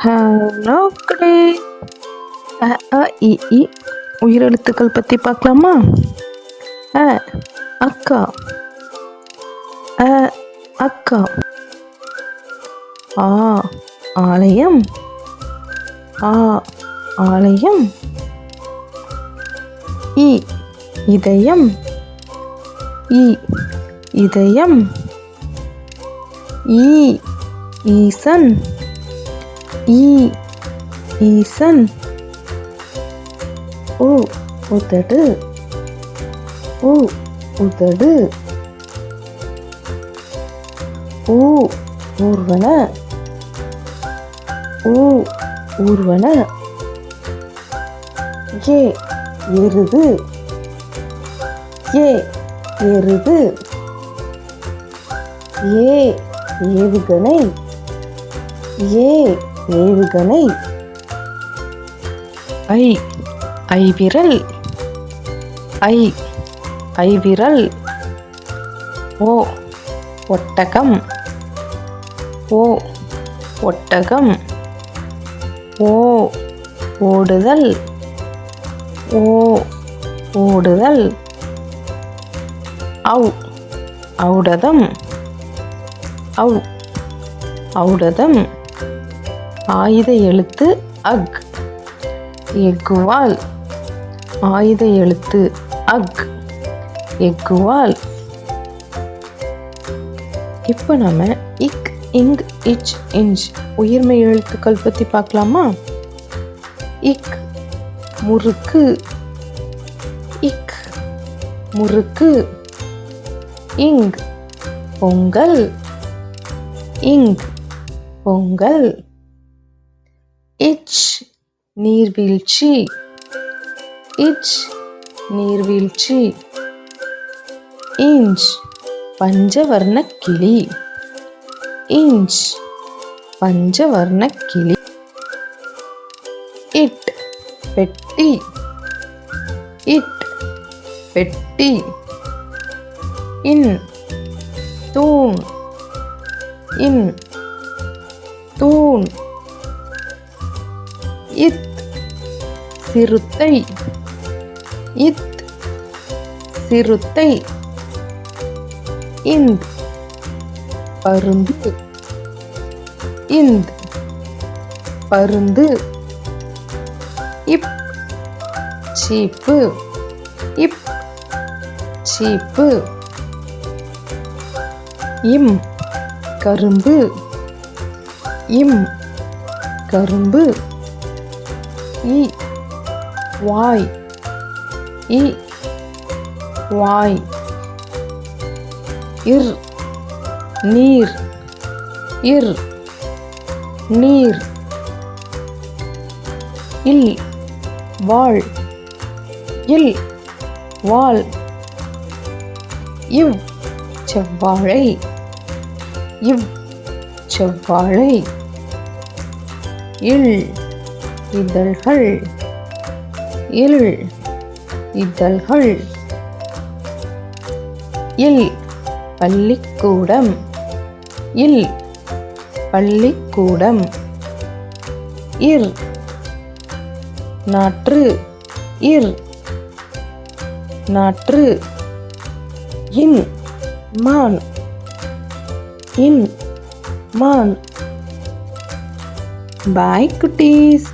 Hello குடே அ அ இ இ. உயிரெழுத்துக்கள் பற்றி பார்க்கலாமா? அ அக்கா. அ அக்கா. ஆ ஆலயம். ஆ ஆலயம். இ இதயம். இ இதயம். ஈ ஈசன். ஈ ஈசன் உ உதடு உ உதடு ஊ ஊர்வன ஊ ஊர்வன ஏ எருது ஏ எருது ஏ ஏவுகணை ஏ ஏவுகணை. ஐ ஐவிரல். ஐ ஐவிரல். ஓ ஒட்டகம். ஓ ஒட்டகம். ஓ ஓடுதல். ஓ ஓடுதல். அவ் ஔடதம். ஔ ஔடதம். ஆயுத எழுத்து அக். எக்குவால் ஆயுத எழுத்து அக். எக்குவால் இப்போ நம்ம இக் இங் இச் இஞ்ச் உயிர்மை எழுத்துக்கள் பற்றி பார்க்கலாமா? இக் முறுக்கு. இக் முறுக்கு. இங் பொங்கல். இங் பொங்கல். İç നീർവീഴ്ചി ഇച്ച് നീർവീഴ്ചി ഇഞ്ച് പഞ്ചവർണക്കിളി ഇഞ്ച് പഞ്ചവർണക്കിളി ഇട്ട് പെട്ടി ഇട്ട് പെട്ടി ഇൻ തൂൺ ഇൻ തൂൺ இத் சிறுத்தை. இத் சிறுத்தை. இந்த் பருந்து. இந்த் பருந்து. இப் சீப்பு. இப் சீப்பு. இம் கரும்பு. இம் கரும்பு. இ வாய் இ வாய் இர் நீர் இர் நீர் இல் வாழ் இல் வாழ் இவ் செவ்வாழை இவ் செவ்வாழை இல் இதழ்கள் இல். இதழ்கள் இல். பள்ளிக்கூடம். இல். பள்ளிக்கூடம். இர். நாற்று. இர். நாற்று. இன். மான். இன். மான். பாய் குட்டீஸ்.